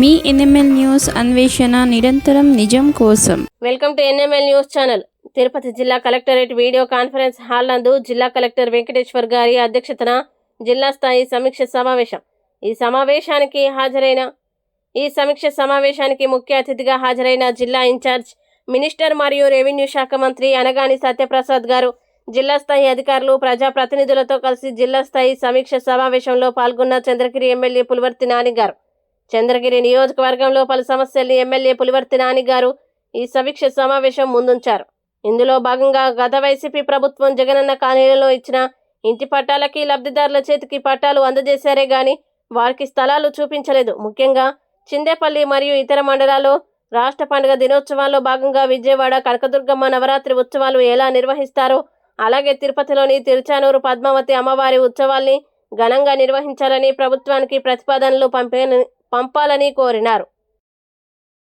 మీ NML news అన్వేషణ నిరంతరం నిజం కోసం. Welcome to NML news channel. Tirupati జిల్లా కలెక్టరేట్ వీడియో కాన్ఫరెన్స్ హాల్ నందు జిల్లా కలెక్టర్ వెంకటేశ్వర్ గారి అధ్యక్షతన జిల్లా స్థాయి సమీక్ష సమావేశం. ఈ సమావేశానికి హాజరైన ఈ సమీక్ష సమావేశానికి ముఖ్య అతిథిగా హాజరైన జిల్లా ఇన్ఛార్జ్ మినిస్టర్ మరియు రెవెన్యూ శాఖ మంత్రి అనగాని సత్యప్రసాద్ గారు జిల్లా స్థాయి అధికారులు ప్రజాప్రతినిధులతో కలిసి జిల్లా స్థాయి సమీక్ష సమావేశంలో పాల్గొన్న చంద్రగిరి ఎమ్మెల్యే పులివర్తి నాని గారు. చంద్రగిరి నియోజకవర్గంలో పలు సమస్యల్ని ఎమ్మెల్యే పులివర్తి నాని గారు ఈ సమీక్ష సమావేశం ముందుంచారు. ఇందులో భాగంగా గత వైసీపీ ప్రభుత్వం జగనన్న కాలనీలలో ఇచ్చిన ఇంటి పట్టాలకి లబ్ధిదారుల చేతికి పట్టాలు అందజేశారే గాని వారికి స్థలాలు చూపించలేదు. ముఖ్యంగా చిందేపల్లి మరియు ఇతర మండలాల్లో రాష్ట్ర పండుగ దినోత్సవాల్లో భాగంగా విజయవాడ కనకదుర్గమ్మ నవరాత్రి ఉత్సవాలు ఎలా నిర్వహిస్తారో అలాగే తిరుపతిలోని తిరుచానూరు పద్మావతి అమ్మవారి ఉత్సవాల్ని ఘనంగా నిర్వహించాలని ప్రభుత్వానికి ప్రతిపాదనలు పంపే పంపాలని కోరినారు.